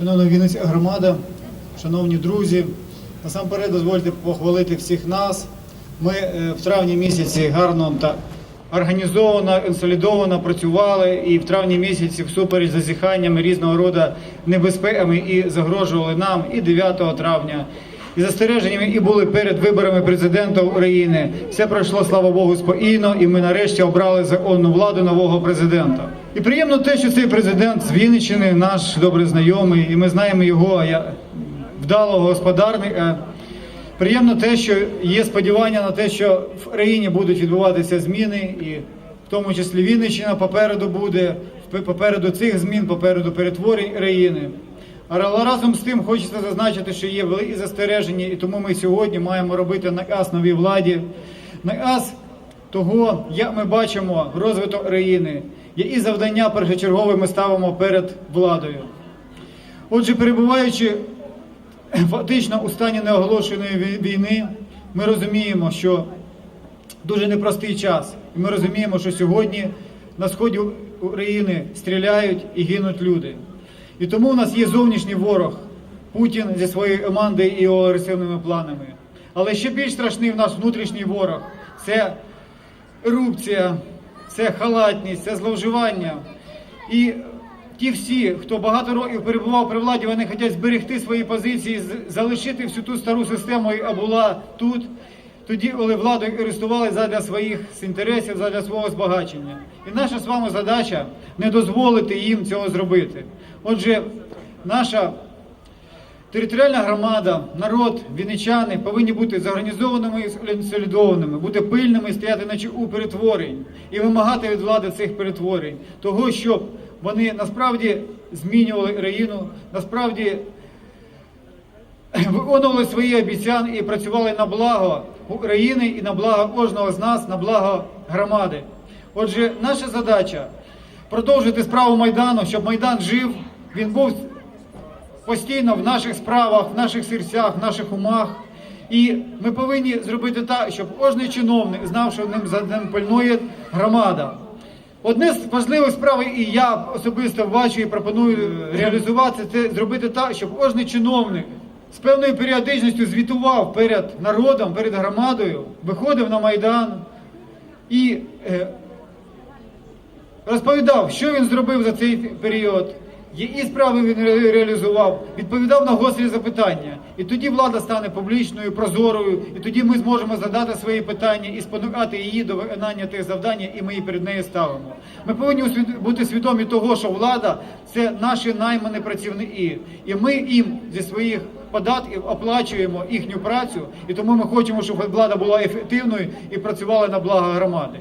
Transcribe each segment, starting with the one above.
Шановна Вінницька громада, шановні друзі, насамперед дозвольте похвалити всіх нас. Ми е, в травні місяці гарно та організовано, консолідовано працювали і в травні місяці всупереч зазіханнями різного роду небезпеками і загрожували нам і 9 травня. І застереженнями і були перед виборами президента України. Все пройшло, слава Богу, спокійно, і ми нарешті обрали законну владу нового президента. І приємно те, що цей президент з Вінниччини, наш добре знайомий, і ми знаємо його як вдалого господарника. Приємно те, що є сподівання на те, що в країні будуть відбуватися зміни, і в тому числі Вінниччина попереду буде, попереду цих змін, попереду перетворень країни. Але разом з тим хочеться зазначити, що є великі застереження, і тому ми сьогодні маємо робити наказ новій владі, наказ того, як ми бачимо розвиток країни, які завдання першочергові ми ставимо перед владою. Отже, перебуваючи фактично у стані неоголошеної війни, ми розуміємо, що дуже непростий час. І ми розуміємо, що сьогодні на сході України стріляють і гинуть люди. І тому у нас є зовнішній ворог Путін зі своєю командою і його агресивними планами. Але ще більш страшний в нас внутрішній ворог це ерупція, це халатність, це зловживання. І ті всі, хто багато років перебував при владі, вони хочуть зберегти свої позиції, залишити всю ту стару систему, яка була тут, тоді, коли владою користувалися задля своїх інтересів, задля свого збагачення. І наша з вами задача не дозволити їм цього зробити. Отже, наша Територіальна громада, народ, вінничани повинні бути зорганізованими і консолідованими, бути пильними, стояти на чеку перетворень і вимагати від влади цих перетворень, того, щоб вони насправді змінювали країну, насправді виконували свої обіцянки і працювали на благо України і на благо кожного з нас, на благо громади. Отже, наша задача продовжити справу Майдану, щоб Майдан жив, він був постійно в наших справах, в наших серцях, в наших умах. І ми повинні зробити так, щоб кожен чиновник знав, що ним за ним пильнує громада. Одне з важливих справ, і я особисто бачу і пропоную реалізувати, це зробити так, щоб кожен чиновник з певною періодичністю звітував перед народом, перед громадою, виходив на майдан і е, розповідав, що він зробив за цей період, які справи він реалізував, відповідав на гострі запитання. І тоді влада стане публічною, прозорою, і тоді ми зможемо задати свої питання і спонукати її до виконання тих завдань, і ми її перед нею ставимо. Ми повинні бути свідомі того, що влада це наші наймані працівники, і ми їм зі своїх податків оплачуємо їхню працю, і тому ми хочемо, щоб влада була ефективною і працювала на благо громади.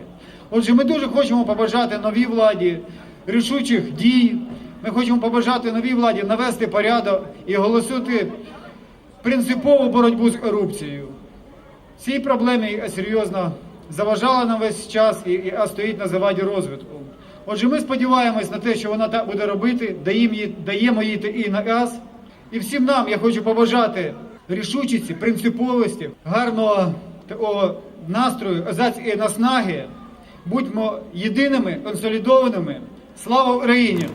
Отже, ми дуже хочемо побажати новій владі рішучих дій. Ми хочемо побажати новій владі навести порядок і оголосити принципову боротьбу з корупцією. Цій проблемі серйозно заважала нам весь час і, і а стоїть на заваді розвитку. Отже, ми сподіваємось на те, що вона так буде робити, даємо їй, такий наказ. І всім нам я хочу побажати рішучості, принциповості, гарного такого настрою, і наснаги. Будьмо єдиними, консолідованими. Слава Україні!